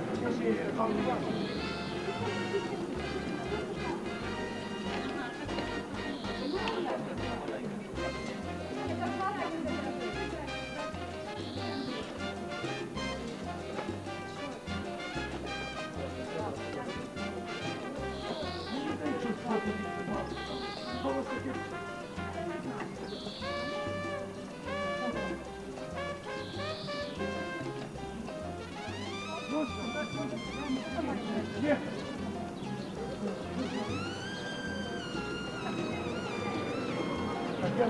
кажу, ти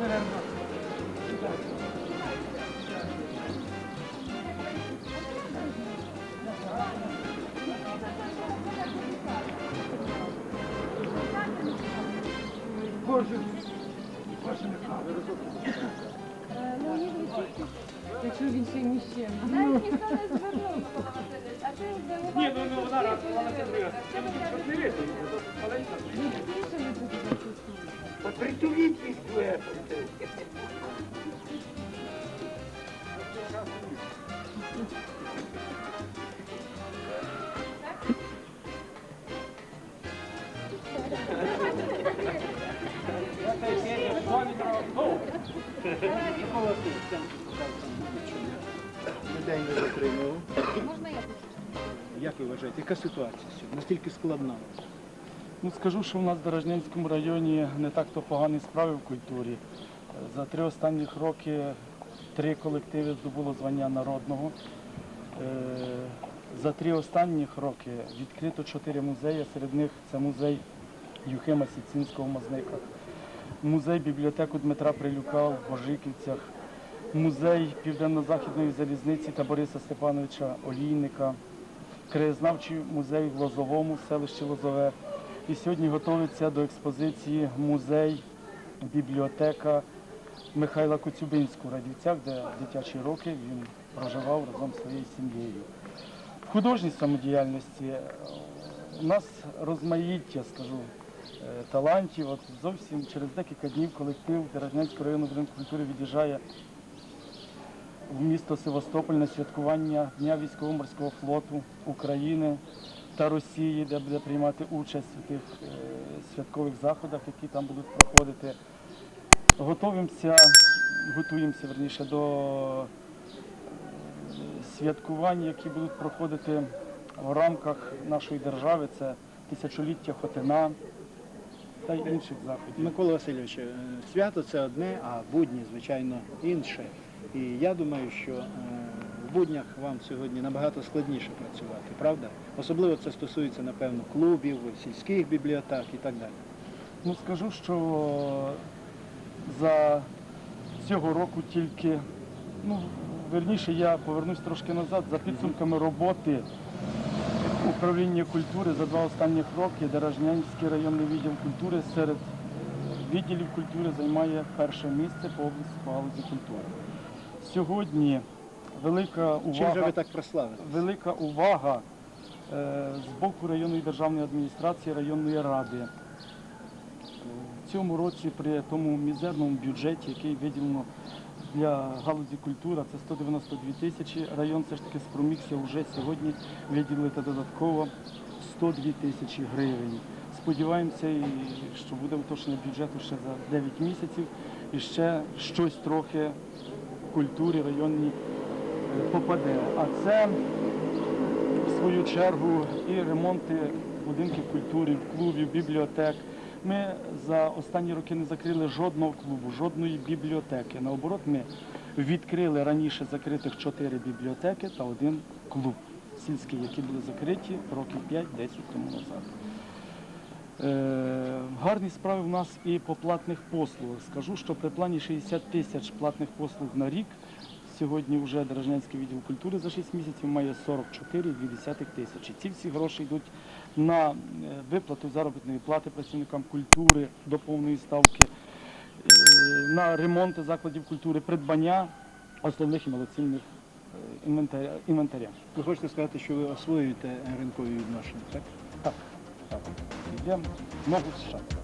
грає на цимбалах? А, Якщо він ще з. Навіть ніхто не звернув на кого сидить. А ти здивувався. Ні, ну ну зараз, вона це маленька. Притуліть їх двоє. Людей. Можна я Як ви вважаєте, яка ситуація сьогодні? Настільки складна? Ну скажу, що в нас в Дорожнянському районі не так то погані справи в культурі. За три останніх роки три колективи здобуло звання народного. Е, За три останніх роки відкрито чотири музеї. Серед них це музей Юхима Сіцинського в Мазниках, музей бібліотеку Дмитра Прилюка в Божиківцях, музей Південно-Західної залізниці та Бориса Степановича Олійника, краєзнавчий музей в Лозовому, селищі Лозове. І сьогодні готується до експозиції музей, бібліотека Михайла Коцюбинського в Радівцях, де дитячі роки він проживав разом зі своєю сім'єю. В художній самодіяльності е, у нас розмаїття, скажу, е, талантів. От зовсім через декілька днів колектив Дережнянського району будинку культури від'їжджає в місто Севастополь на святкування Дня військово-морського флоту України та Росії, де буде приймати участь у тих е, святкових заходах, які там будуть проходити. Готуємося, готуємося верніше до е, святкувань, які будуть проходити в рамках нашої держави. Це тисячоліття Хотина та й інших заходів. Микола Васильович, е, свято це одне, а будні, звичайно, інше. І я думаю, що буднях вам сьогодні набагато складніше працювати, правда? Особливо це стосується, напевно, клубів, сільських бібліотек і так далі. Ну скажу, що за цього року тільки, ну верніше я повернусь трошки назад, за підсумками роботи управління культури за два останніх роки Дорожнянський районний відділ культури серед відділів культури займає перше місце по області по галузі культури. Сьогодні велика Чим же увага ви так прославили? велика увага е, з боку районної державної адміністрації, районної ради. В цьому році при тому мізерному бюджеті, який виділено для галузі культури, це 192 тисячі. Район все ж таки спромігся вже сьогодні виділити додатково 102 тисячі гривень. Сподіваємося, і що буде уточнення бюджету ще за 9 місяців і ще щось трохи культурі районній попаде. А це в свою чергу і ремонти будинків культури, клубів, бібліотек. Ми за останні роки не закрили жодного клубу, жодної бібліотеки. Наоборот, ми відкрили раніше закритих чотири бібліотеки та один клуб сільський, які були закриті років 5-10 тому назад. Е, Гарні справи в нас і по платних послугах. Скажу, що при плані 60 тисяч платних послуг на рік. Сьогодні вже Дорожнянський відділ культури за 6 місяців має 44,2 тисячі. Ці всі гроші йдуть на е, виплату заробітної плати працівникам культури до повної ставки, е, на ремонти закладів культури, придбання основних і малоцінних е, інвентаря. Ви хочете сказати, що ви освоюєте ринкові відношення, так? Так, так. Є, можу ще.